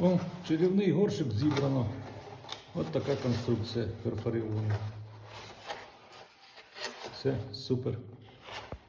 О, чарівний горщик зібрано. От така конструкція перфорирована. Все, супер.